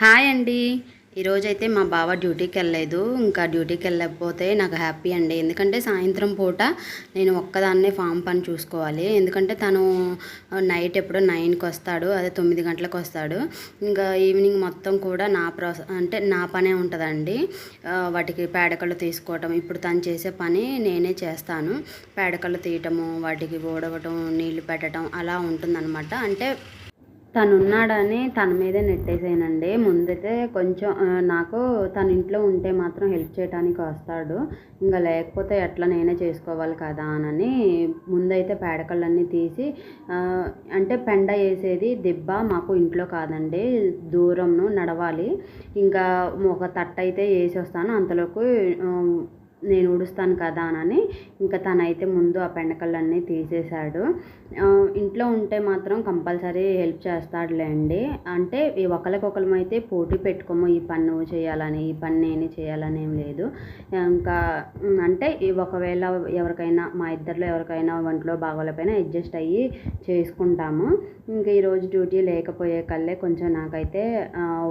Hi అండి. ఈరోజైతే మా బావ డ్యూటీకి వెళ్ళలేదు ఇంకా డ్యూటీకి వెళ్ళకపోతే నాకు హ్యాపీ అండి. ఎందుకంటే సాయంత్రం పూట నేను ఒక్కదాన్నే ఫామ్ పని చూసుకోవాలి. ఎందుకంటే తను నైట్ ఎప్పుడో నైన్కి వస్తాడు అదే తొమ్మిది గంటలకు వస్తాడు ఇంకా ఈవినింగ్ మొత్తం కూడా నా ప్రాసెస్ అంటే నా పనే ఉంటుందండి. వాటికి పేడకళ్ళు తీసుకోవటం ఇప్పుడు తను చేసే పని నేనే చేస్తాను. పేడకళ్ళు తీయటము వాటికి ఊడవటం నీళ్ళు పెట్టడం అలా ఉంటుందన్నమాట. అంటే తను ఉన్నాడని తన మీదే నెట్టేసానండి. ముందైతే కొంచెం నాకు తన ఇంట్లో ఉంటే మాత్రం హెల్ప్ చేయడానికి వస్తాడు. ఇంకా లేకపోతే ఎట్లా నేనే చేసుకోవాలి కదా అని ముందైతే పేడకళ్ళన్నీ తీసి అంటే పెండ వేసేది దిబ్బ మాకు ఇంట్లో కాదండి దూరంను నడవాలి. ఇంకా ఒక తట్ట అయితే వేసి వస్తాను అంతలోకి నేను ఊడుస్తాను కదా అని ఇంకా తనైతే ముందు ఆ పెండకలన్నీ తీసేశాడు. ఇంట్లో ఉంటే మాత్రం కంపల్సరీ హెల్ప్ చేస్తాడులేండి. అంటే ఈ ఒకరికొకరం అయితే పోటీ పెట్టుకోము ఈ పని నువ్వు చేయాలని ఈ పని నేను చేయాలని ఏం లేదు. ఇంకా అంటే ఒకవేళ ఎవరికైనా మా ఇద్దరిలో ఎవరికైనా ఒంట్లో బాగోలేకపోయినా అడ్జస్ట్ అయ్యి చేసుకుంటాము. ఇంకా ఈరోజు డ్యూటీ లేకపోయే కల్లే కొంచెం నాకైతే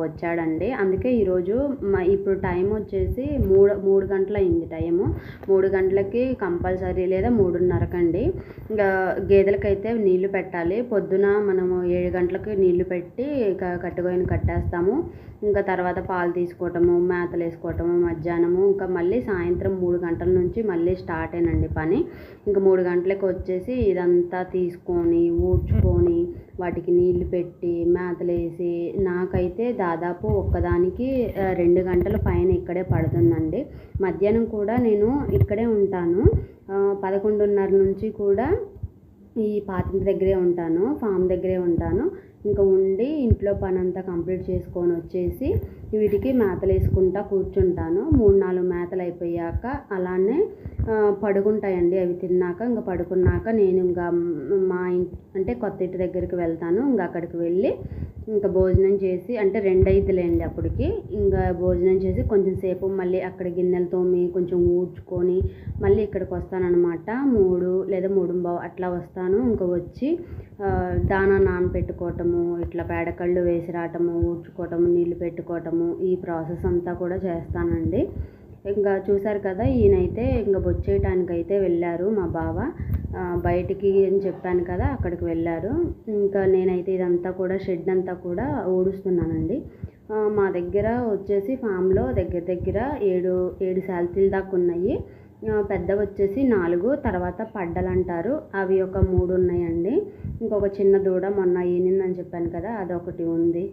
వచ్చాడండి. అందుకే ఈరోజు మా ఇప్పుడు టైం వచ్చేసి మూడు మూడు గంటలు అయింది టైము. మూడు గంటలకి కంపల్సరీ లేదా మూడున్నరకండి. ఇంకా గేదెలకైతే నీళ్ళు పెట్టాలి. పొద్దున మనము ఏడు గంటలకు నీళ్ళు పెట్టి ఇక కట్టుకొని కట్టేస్తాము. ఇంకా తర్వాత పాలు తీసుకోవటము మేతలు వేసుకోవటము మధ్యాహ్నము ఇంకా మళ్ళీ సాయంత్రం మూడు గంటల నుంచి మళ్ళీ స్టార్ట్ అయినండి పని. ఇంకా మూడు గంటలకు వచ్చేసి ఇదంతా తీసుకొని ఊడ్చుకొని వాటికి నీళ్ళు పెట్టి మేతలేసి నాకైతే దాదాపు ఒక్కదానికి రెండు గంటల పైన ఇక్కడే పడుతుందండి. మధ్యాహ్నం కూడా నేను ఇక్కడే ఉంటాను. పదకొండున్నర నుంచి కూడా ఈ పాతింటి దగ్గరే ఉంటాను ఫామ్ దగ్గరే ఉంటాను. ఇంకా ఉండి ఇంట్లో పని అంతా కంప్లీట్ చేసుకొని వచ్చేసి వీటికి మేతలు వేసుకుంటా కూర్చుంటాను. మూడు నాలుగు మేతలు అయిపోయాక అలానే పడుకుంటాయండి అవి తిన్నాక. ఇంకా పడుకున్నాక నేను ఇంకా మా ఇంటి అంటే కొత్త ఇంటి దగ్గరికి వెళ్తాను. ఇంకా అక్కడికి వెళ్ళి ఇంకా భోజనం చేసి అంటే రెండు అయిద్దిలేండి అప్పటికి. ఇంకా భోజనం చేసి కొంచెం సేపు మళ్ళీ అక్కడ గిన్నెలు తోమి కొంచెం ఊడ్చుకొని మళ్ళీ ఇక్కడికి వస్తానన్నమాట. మూడు లేదా మూడు అట్లా వస్తాను. ఇంకా వచ్చి ఆ, దానా నానబెట్టుకోవటము ఇట్లా పేడకళ్ళు వేసి రావటము ఊడ్చుకోవటము నీళ్ళు పెట్టుకోవటము ఈ ప్రాసెస్ అంతా కూడా చేస్తానండి. ఇంకా చూసారు కదా ఈయనైతే ఇంకా బొచ్చేయటానికి అయితే వెళ్ళారు మా బావ. బయటికి అని చెప్పాను కదా అక్కడికి వెళ్ళారు. ఇంకా నేనైతే ఇదంతా కూడా షెడ్ అంతా కూడా ఊడుస్తున్నానండి. మా దగ్గర వచ్చేసి ఫామ్లో దగ్గర దగ్గర ఏడు ఏడు శాలతీల దాకా ఉన్నాయి. పెద్దవి వచ్చేసి నాలుగు తర్వాత పడ్డలు అంటారు అవి ఒక మూడు ఉన్నాయండి. ఇంకొక చిన్న దూడ మొన్న ఈనిందని చెప్పాను కదా అదొకటి ఉంది.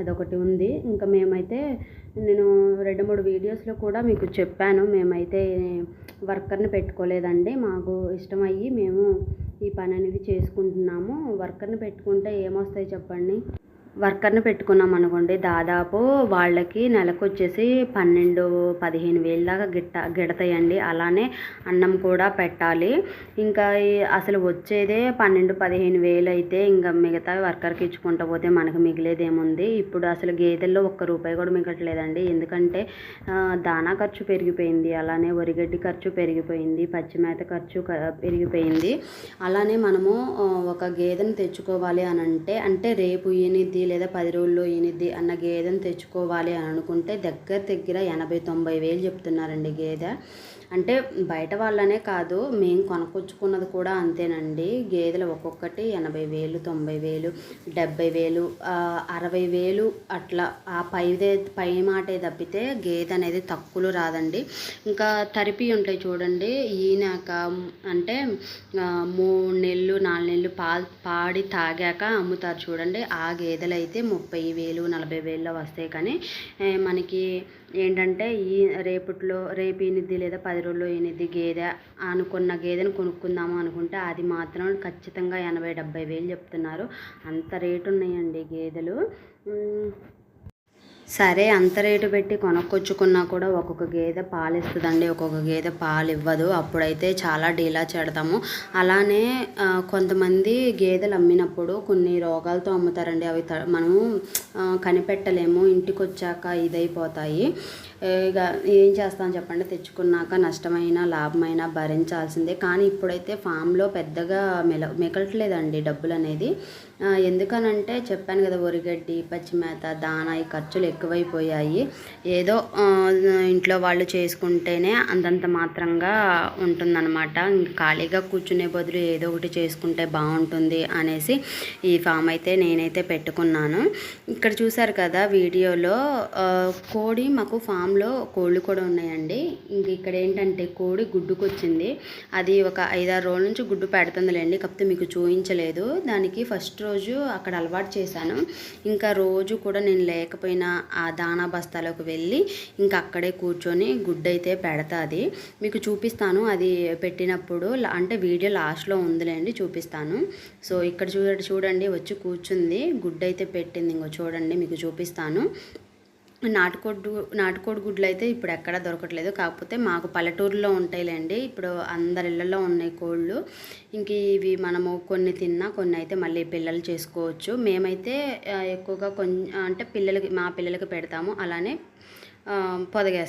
అదొకటి ఉంది. ఇంకా మేమైతే నేను రెండు మూడు వీడియోస్లో కూడా మీకు చెప్పాను. మేమైతే వర్కర్ని పెట్టుకోలేదండి. మాకు ఇష్టమయ్యి మేము ఈ పని అనేది చేసుకుంటున్నాము. వర్కర్ని పెట్టుకుంటే ఏమొస్తాయి చెప్పండి? వర్కర్ని పెట్టుకున్నాం అనుకోండి. దాదాపు వాళ్ళకి నెలకు వచ్చేసి పన్నెండు పదిహేను వేలు దాకా గిట్ట గిడతాయండి. అలానే అన్నం కూడా పెట్టాలి. ఇంకా అసలు వచ్చేదే పన్నెండు పదిహేను వేలు అయితే ఇంకా మిగతా వర్కర్కి ఇచ్చుకుంటూ పోతే మనకు మిగిలేదేముంది ఇప్పుడు అసలు గేదెల్లో ఒక్క రూపాయి కూడా మిగట్లేదండి. ఎందుకంటే దానా ఖర్చు పెరిగిపోయింది. అలానే వరిగడ్డి ఖర్చు పెరిగిపోయింది. పచ్చిమేత ఖర్చు పెరిగిపోయింది. అలానే మనము ఒక గేదెను తెచ్చుకోవాలి అని అంటే అంటే రేపు ఈనిద్ది లేదా పది రోజుల్లో ఈనిద్ది అన్న గేదెను తెచ్చుకోవాలి అని అనుకుంటే దగ్గర దగ్గర ఎనభై తొంభై వేలు చెప్తున్నారండి గేదె. అంటే బయట వాళ్ళనే కాదు మేము కొనుక్కొచ్చుకున్నది కూడా అంతేనండి. గేదెలు ఒక్కొక్కటి ఎనభై వేలు తొంభై వేలు డెబ్బై వేలు అరవై వేలు అట్లా ఆ పైదే పై మాటే తప్పితే గేదె అనేది తక్కువలో రాదండి. ఇంకా తరిపి ఉంటాయి చూడండి ఈనాక అంటే మూడు నెలలు నాలుగు నెలలు పాలు పాడి తాగాక అమ్ముతారు చూడండి. ఆ గేదెలు అయితే ముప్పై వేలు నలభై వేల్లో వస్తాయి. కానీ మనకి ఏంటంటే ఈ రేపట్లో రేపు ఈనిద్ది లేదా పది రోజుల్లో ఈనిద్ది గేదె అనుకున్న గేదెను కొనుక్కుందాము అనుకుంటే అది మాత్రం ఖచ్చితంగా ఎనభై డెబ్బై వేలు చెప్తున్నారు. అంత రేటు ఉన్నాయండి గేదెలు. సరే అంత రేటు పెట్టి కొనుక్కొచ్చుకున్నా కూడా ఒక్కొక్క గేదె పాలు ఇస్తుందండి ఒక్కొక్క గేదె పాలు ఇవ్వదు అప్పుడైతే చాలా డీలా చెడతాము. అలానే కొంతమంది గేదెలు అమ్మినప్పుడు కొన్ని రోగాలతో అమ్ముతారండి. అవి త- మనము కనిపెట్టలేము. ఇంటికి వచ్చాక ఇదైపోతాయి ఇక ఏం చేస్తాం చెప్పండి? తెచ్చుకున్నాక నష్టమైన లాభమైన భరించాల్సిందే. కానీ ఇప్పుడైతే ఫామ్లో పెద్దగా మెల మిగలట్లేదండి డబ్బులు అనేది ఎందుకనంటే చెప్పాను కదా ఒరిగడ్డి పచ్చిమేత దానా ఈ ఖర్చులు ఎక్కువైపోయాయి. ఏదో ఇంట్లో వాళ్ళు చేసుకుంటేనే అంతంత మాత్రంగా ఉంటుందన్నమాట. ఇంక ఖాళీగా కూర్చునే బదులు ఏదో ఒకటి చేసుకుంటే బాగుంటుంది అనేసి ఈ ఫామ్ అయితే నేనైతే పెట్టుకున్నాను. ఇక్కడ చూసారు కదా వీడియోలో కోడి మాకు ఫామ్లో కోళ్ళు కూడా ఉన్నాయండి. ఇంక ఇక్కడ ఏంటంటే కోడి గుడ్డుకొచ్చింది. అది ఒక ఐదారు రోజుల నుంచి గుడ్డు పెడుతుందిలేండి. కాకపోతే మీకు చూపించలేదు దానికి ఫస్ట్ రోజు అక్కడ అలవాటు చేశాను. ఇంకా రోజు కూడా నేను లేకపోయినా ఆ దానా బస్తాలోకి వెళ్ళి ఇంకా అక్కడే కూర్చొని గుడ్డు అయితే పెడతాది. మీకు చూపిస్తాను అది పెట్టినప్పుడు అంటే వీడియో లాస్ట్లో ఉందిలేండి చూపిస్తాను. సో ఇక్కడ చూడ చూడండి వచ్చి కూర్చుంది గుడ్డు అయితే పెట్టింది ఇంకో చూడండి మీకు చూపిస్తాను. నాటుకోడి నాటుకోడి గుడ్లు అయితే ఇప్పుడు ఎక్కడా దొరకట్లేదు. కాకపోతే మాకు పల్లెటూరులో ఉంటాయిలేండి. ఇప్పుడు అందరి ఇళ్ళల్లో ఉన్నాయి కోళ్ళు. ఇంక ఇవి మనము కొన్ని తిన్నా కొన్ని అయితే మళ్ళీ పిల్లలు చేసుకోవచ్చు. మేమైతే ఎక్కువగా కొంచెం అంటే పిల్లలకి మా పిల్లలకి పెడతాము. అలానే పొదగేస్తాం.